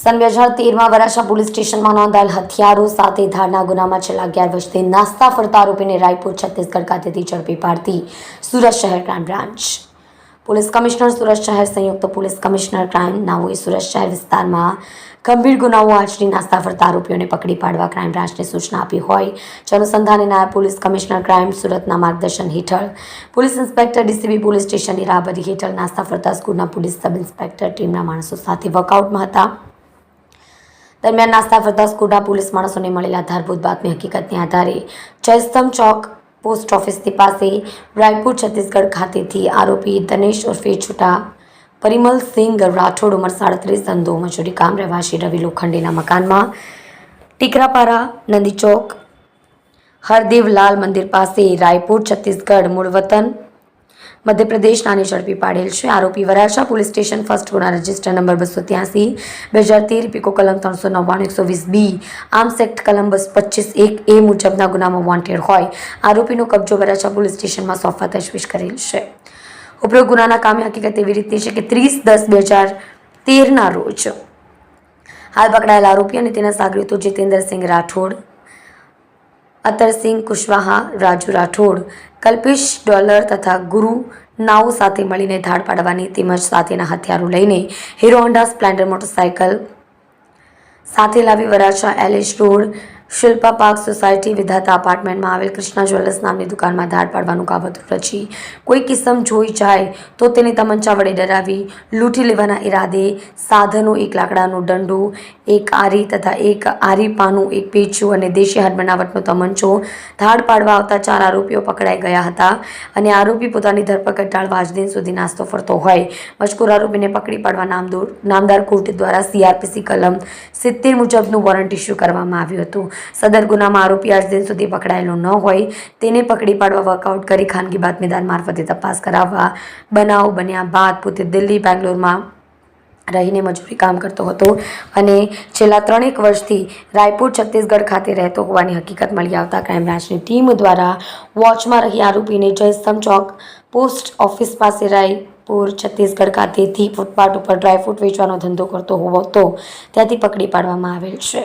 સન બે હજાર તેરમાં વરાછા પોલીસ સ્ટેશનમાં નોંધાયેલ હથિયારો સાથે ધારના ગુનામાં છેલ્લા અગિયાર વર્ષથી નાસ્તા ફરતા આરોપીને રાયપુર, છત્તીસગઢ ખાતેથી ઝડપી પાડતી સુરત શહેર crime branch. Police commissioner, Surat શહેર સંયુક્ત પોલીસ કમિશનર ક્રાઇમ નાઓએ સુરત શહેર વિસ્તારમાં ગંભીર ગુનાઓ આચરી નાસ્તા ફરતા આરોપીઓને પકડી પાડવા ક્રાઇમ બ્રાન્ચને સૂચના આપી હોય. જે અનુસંધાને નાયબ પોલીસ કમિશનર ક્રાઇમ સુરતના માર્ગદર્શન હેઠળ પોલીસ ઇન્સ્પેક્ટર, ડીસીબી પોલીસ સ્ટેશનની રાહબરી હેઠળ નાસ્તા ફરતા સ્કૂલના પોલીસ સબ ઇન્સ્પેક્ટર ટીમના માણસો સાથે વર્કઆઉટમાં હતા. દરમિયાન નાસ્તા ફરતા સ્કૂલના પોલીસ માણસોને મળેલા આધારભૂત બાતમી હકીકતને આધારે જયસ્તંભ ચોક પોસ્ટ ઓફિસની પાસે રાયપુર છત્તીસગઢ ખાતેથી આરોપી દનેશ ઉર્ફે છૂટા, પરિમલ સિંઘ, રાઠોડ ઉંમર સાડત્રીસ ધંધો મજૂરી કામ રહેવાસી રવિ લોખંડીના મકાનમાં, ટીકરાપારા, નંદી ચોક હરદેવલાલ મંદિર પાસે રાયપુર છત્તીસગઢ મૂળ વતન મધ્યપ્રદેશ નાની ઝડપી પાડેલ છે. આરોપી વરાછા પોલીસ સ્ટેશન ફર્સ્ટ ગુના રજિસ્ટર નંબર બસો ત્યાસી બે હજાર તેર પીકો કલમ ત્રણસો નવ્વાણું, એકસો વીસ બી આર્મ્સ એક્ટ કલમ બસ પચીસ એક એ મુજબના ગુનામાં વોન્ટેડ હોય. આરોપીનો કબજો વરાછા પોલીસ સ્ટેશનમાં સોંપવા તજવીજ કરેલ છે. ઉપરોક્ત ગુનાના કામે હકીકત એવી રીતની છે કે ત્રીસ દસ બે હજાર તેરના રોજ હાલ પકડાયેલા આરોપી અને તેના સાગરીતો જીતેન્દ્રસિંહ રાઠોડ અતરસિંહ કુશવાહા, રાજુ રાઠોડ, કલ્પેશ ડોલર તથા ગુરુ નાવ સાથે મળીને ધાડ પાડવાની તેમજ સાથેના હથિયારો લઈને હીરો હોન્ડા સ્પ્લેન્ડર મોટરસાયકલ સાથે લાવી Varachha Alysh road Shilpa park society Vidhata અપાર્ટમેન્ટમાં આવેલ કૃષ્ણા જ્વેલર્સ નામની દુકાનમાં ધાડ પાડવાનું કાવતરું રચી કોઈ કિસ્મ જોઈ જાય તો તેને તમંચા વડે ડરાવી લૂંટી લેવાના ઈરાદે સાધનો એક લાકડાનું દંડું, એક આરી તથા એક આરી પાનું એક પેચું અને દેશી હાથ બનાવટનો તમંચો ધાડ પાડવા આવતા ચાર આરોપીઓ પકડાઈ ગયા હતા અને આરોપી પોતાની ધરપકડ ટાળવા આજ દિન સુધી નાસ્તો ફરતો હોય. મજકૂર આરોપીને પકડી પાડવા નામદોર નામદાર કોર્ટ દ્વારા સીઆરપીસી કલમ સિત્તેર મુજબનું વોરંટ ઇસ્યુ કરવામાં આવ્યું હતું. સદર ગુનામાં આરોપી આજ દિન સુધી પકડાયેલો ન હોય. તેને પકડી પાડવા વર્કઆઉટ કરી ખાનગી બાતમીદાર મારફતે તપાસ કરાવવા બનાવ બન્યા બાદ પોતે દિલ્હી, બેંગ્લોરમાં રહીને મજૂરી કામ કરતો હતો અને છેલ્લા ત્રણેક વર્ષથી રાયપુર, છત્તીસગઢ ખાતે રહેતો હોવાની હકીકત મળી આવતા ક્રાઇમ બ્રાન્ચની ટીમ દ્વારા વોચમાં રહી આરોપીને જયસ્તંભ ચોક પોસ્ટ ઓફિસ પાસે રાયપુર, છત્તીસગઢ ખાતેથી ફૂટપાથ ઉપર ડ્રાયફ્રૂટ વેચવાનો ધંધો કરતો હોવો તો ત્યાંથી પકડી પાડવામાં આવેલ છે.